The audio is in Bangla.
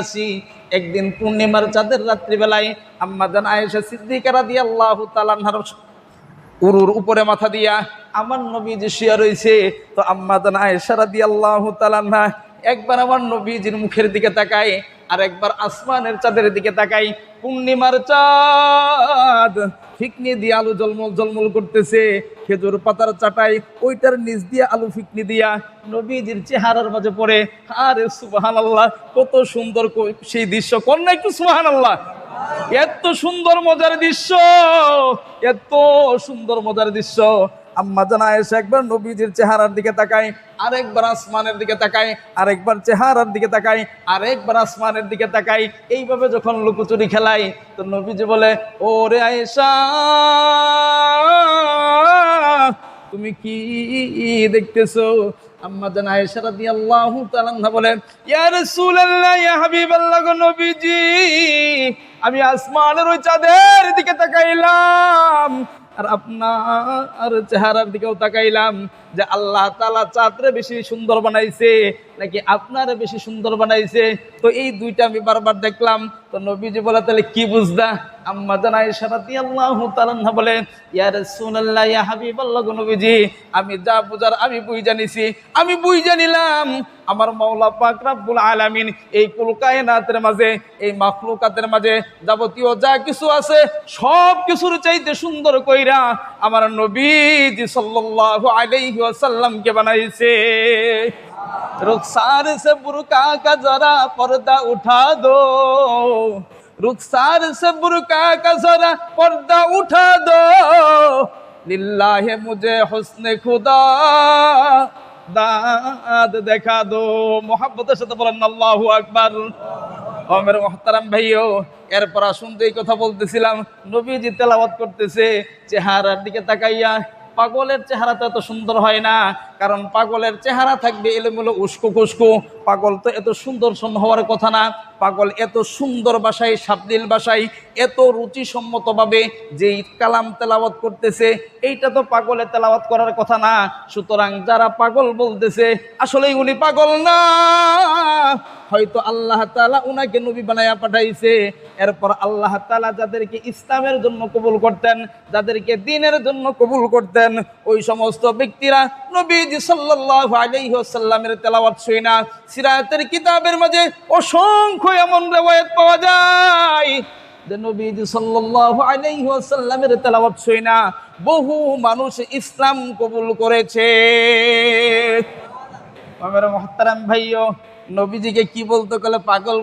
আসি, একদিন পূর্ণিমার চাঁদের রাত্রিবেলায় আম্মা আয়েশা সিদ্দিকারা দিয়ে আল্লাহ তাআলার উরুর উপরে মাথা দিয়া, আমার নবী যে শুয়া রয়েছে তো আম্মা আয়েশারা দিয়ে আল্লাহ তালান্না একবার আমার নবীজির মুখের দিকে তাকায় আর একবার আসমানের চাঁদের দিকে তাকাই, পূর্ণিমার চাঁদ। ফিকনি দিয়ে আলু জলমল জলমল করতেছে, খেজুর পাতার চাটাই, ওইটার নিচ দিয়ে আলু ফিকনি দিয়া নবীজির চেহারার মাঝে পড়ে। আরে সুবাহান আল্লাহ কত সুন্দর সেই দৃশ্য। কন্যা একটু সুবাহান আল্লাহ এত সুন্দর মজার দৃশ্য, এত সুন্দর মজার দৃশ্য। আম্মা জানা এসে একবার নবীজির চেহারার দিকে তাকায় আরেকবার আসমানের দিকে তাকায় আরেকবার চেহারার দিকে তাকায় আরেকবার আসমানের দিকে তাকায় এইভাবে যখন লুকোচুরি খেলায় তো নবীজি বলে ও রে আয়েশা, তুমি কি দেখতেছো? আম্মা জান আয়েশা রাদিয়াল্লাহু তাআলা বলেন ইয়া রাসূলুল্লাহ, ইয়া হাবিবাল্লাহ নবীজি, আমি আসমানের ওই চাঁদের দিকে তাকাইলাম। আর আপনার চেহারার দিকেও তাকাইলাম যে আল্লাহ তালা চাঁদরে বেশি সুন্দর বানাইছে, নাকি আপনারে বেশি সুন্দর বানাইছে? তো এই দুইটা আমি বারবার দেখলাম তো নবীজি বলে, তাহলে কি বুঝদা? আল্লাহ আমি যা বুঝার আমি বুঝ জানিছি, আমি বুঝ জানিলাম। আমার মাওলা পাক রাব্বুল আলামিন এই কুল কায়নাতের মাঝে, এই মাখলুকাতের মাঝে যাবতীয় যা কিছু আছে, সব কিছুর চাইতে সুন্দর কইরা আমার নবীজি সাল্লাল্লাহু আলাইহি ওয়াসাল্লামকে বানাইছে। रुखसार से बुरका का जरा पर्दा उठा दो रुखसार से बुरका का जरा पर्दा उठा दो लिल्लाह मुझे हुस्न खुदा দাদ দেখা দো মোহাব্বতের সাথে বলেন আল্লাহু আকবার ও মেরে মহতারাম ভাইও এরপর আসুন তো এই কথা বলতেছিলাম নবীজি তেলাওয়াত করতেছে চেহারার দিকে তাকাইয়া পাগলের চেহারা তো এত সুন্দর হয় না, কারণ পাগলের চেহারা থাকবে এলোমেলো উস্কো কুস্কো পাগল তো এত সুন্দর হওয়ার কথা না। পাগল, এত সুন্দর বাসায় সাবলীল বাসায়, এত রুচিসম্মতভাবে যেই কালাম তেলাওয়াত করতেছে, এইটা তো পাগলে তেলাওয়াত করার কথা না। সুতরাং যারা পাগল বলতেছে আসলে উনি পাগল না। হয়তো আল্লাহ তালা উনাকে নবী বানায়া পাঠাইছে। এরপর আল্লাহ তালা যাদেরকে ইসলামের জন্য কবুল করতেন, যাদেরকে দিনের জন্য কবুল করতেন, ওই সমস্ত ব্যক্তিরা নবীজি সাল্লাল্লাহু আলাইহি ওয়াসাল্লামের তেলাওয়াত না কিতাবের মাঝে অসংখ্য এমন রেওয়ায়াত পাওয়া যায় যে নবীজি না, বহু মানুষ ইসলাম কবুল করেছে। কি বলতো গেলে পাগল